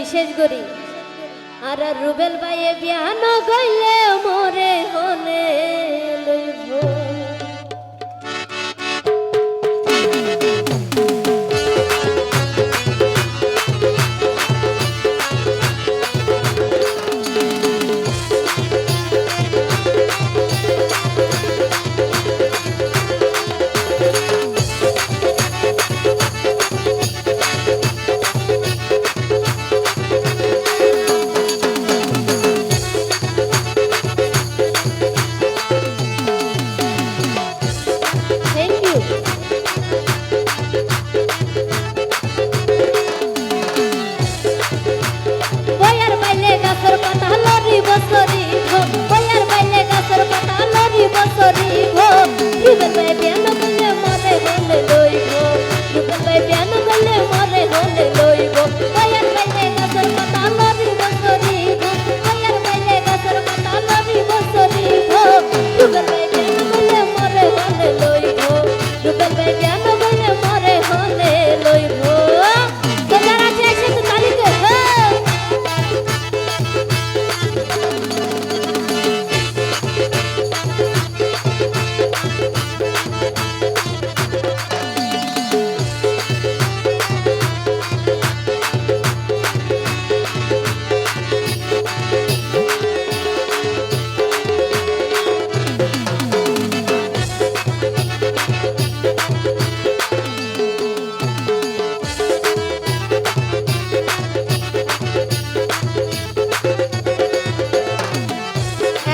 বিশেষ করি। আর রুবেল ভাইয়ে বিয়ান গইলে মোরে হনে বসরি ভো রুবেল ভাই বিয়ান গলে মরে হলে লইব। রুবেল ভাই বিয়ান গলে মরে হলে লইব। বয়ার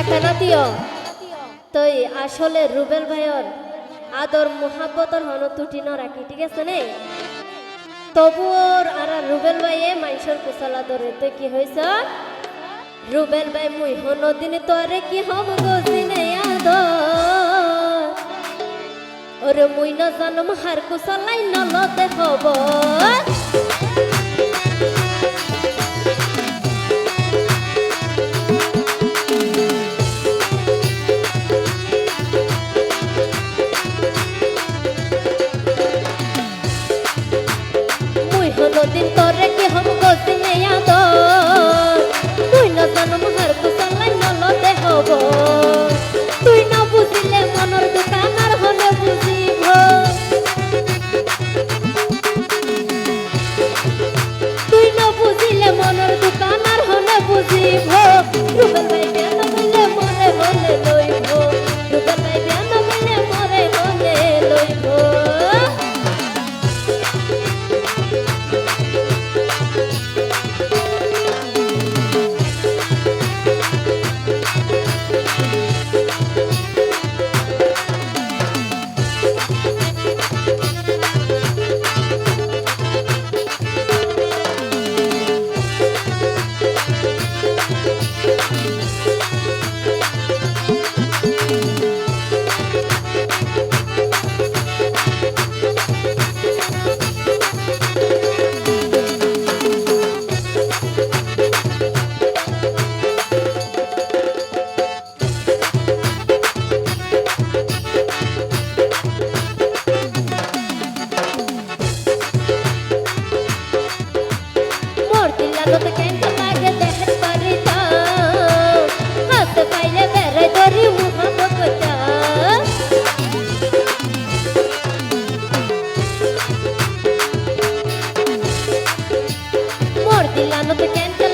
একটা নাতিও তই আসলে রুবেল ভাইয়র আদর মোহাব্বতর হন তুটি ন রাখি ঠিক আছে নে? তবুওর আর রুবেল ভাইয়ে মানুষের কুশল আদরে তো কি হয়েছ রুবেল ভাই মুই হন দিনে তোরে কি হম গজিনে আদর ওরে মুই ন জানম হার কুশলাই নলতে খবর মুই হলো দিন তোরে কি হম মোর দিলানত কেন্ত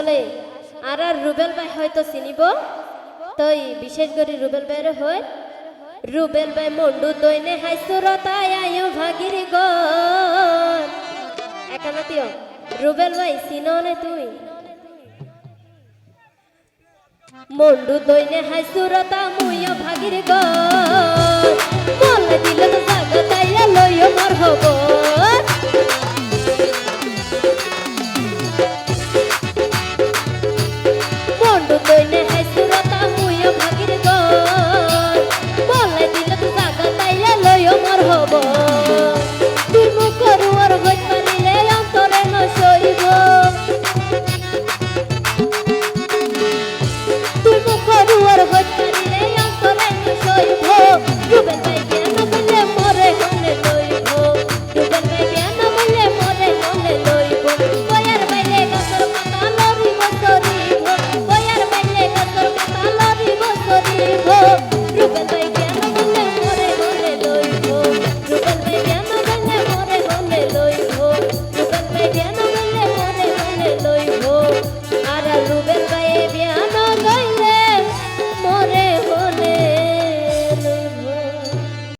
আসলে আর আর রুবেল ভাই হয়তো চিনিব। তই বিশেষ করে রুবেল ভাইয়ের হয় রুবেল ভাই মন্ডু গর একানাতিও রুবেল ভাই চিনো নে তুই? মন্ডু দইনে হাইসুরতা মুইও ভাগির গর মলে দিলে তো জাগতাইয়া লইও মার হব। বদলে